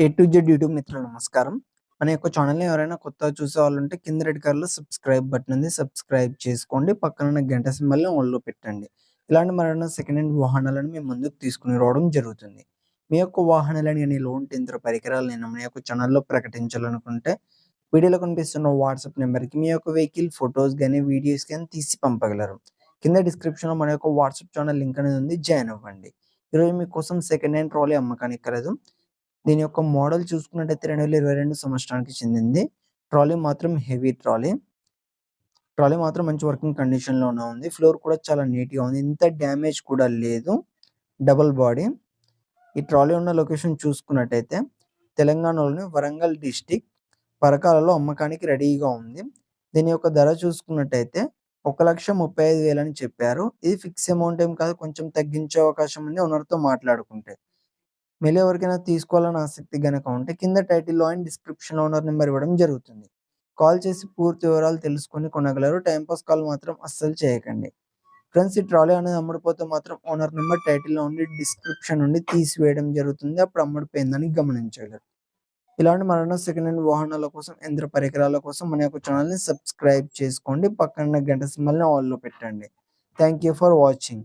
A to Z YouTube మిత్రులు నమస్కారం. మన యొక్క ఛానల్ని ఎవరైనా కొత్తగా చూసే వాళ్ళు ఉంటే కింద రెడ్ కలర్లో సబ్స్క్రైబ్ బటన్ ఉంది. సబ్స్క్రైబ్ చేసుకోండి. పక్కన గంట సింబల్ని ఆన్లో పెట్టండి. ఇలాంటి మరైనా సెకండ్ హ్యాండ్ వాహనాలను మేము ముందుకు తీసుకుని రావడం జరుగుతుంది. మీ యొక్క వాహనాలని కానీ లోన్ టెంతర పరికరాలు నేను మన యొక్క ఛానల్లో ప్రకటించాలనుకుంటే వీడియోలో కనిపిస్తున్న వాట్సాప్ నెంబర్కి మీ యొక్క వెహికల్ ఫొటోస్ కానీ వీడియోస్ కానీ తీసి పంపగలరు. కింద డిస్క్రిప్షన్లో మన యొక్క వాట్సాప్ ఛానల్ లింక్ అనేది ఉంది. జాయిన్ అవ్వండి. ఈరోజు మీకోసం సెకండ్ హ్యాండ్ ట్రాలీ అమ్మకానికి కలదు. దీని యొక్క మోడల్ చూసుకున్నట్టయితే రెండు వేల ఇరవై రెండు సంవత్సరానికి చెందింది. ట్రాలీ మాత్రం హెవీ ట్రాలీ. ట్రాలీ మాత్రం మంచి వర్కింగ్ కండిషన్లోనే ఉంది. ఫ్లోర్ కూడా చాలా నీట్గా ఉంది. ఇంత డ్యామేజ్ కూడా లేదు. Double body. ఈ ట్రాలీ ఉన్న లొకేషన్ చూసుకున్నట్టయితే తెలంగాణలోని వరంగల్ డిస్టిక్ పరకాలలో అమ్మకానికి రెడీగా ఉంది. దీని యొక్క ధర చూసుకున్నట్టయితే ఒక లక్ష ముప్పై ఐదు వేలు అని చెప్పారు. ఇది ఫిక్స్ అమౌంట్ ఏం కాదు. కొంచెం తగ్గించే అవకాశం ఉంది. ఓనర్తో మాట్లాడుకుంటే. మళ్ళీ ఎవరికైనా తీసుకోవాలని ఆసక్తి గనక ఉంటే కింద టైటిల్లో అండ్ డిస్క్రిప్షన్లో ఓనర్ నెంబర్ ఇవ్వడం జరుగుతుంది. కాల్ చేసి పూర్తి వివరాలు తెలుసుకొని కొనగలరు. టైంపాస్ కాల్ మాత్రం అస్సలు చేయకండి. ఫ్రెండ్స్ ఈ ట్రాలీ అనేది అమ్ముడిపోతే మాత్రం ఓనర్ నెంబర్ టైటిల్లో ఉండి డిస్క్రిప్షన్ నుండి తీసివేయడం జరుగుతుంది. అప్పుడు అమ్ముడిపోయిందని గమనించగలరు. ఇలాంటి మరణ సెకండ్ హ్యాండ్ వాహనాల కోసం యంత్ర పరికరాల కోసం మన యొక్క ఛానల్ని సబ్స్క్రైబ్ చేసుకోండి. పక్కన గంట సింబల్ని ఆల్లో పెట్టండి. Thank you for watching.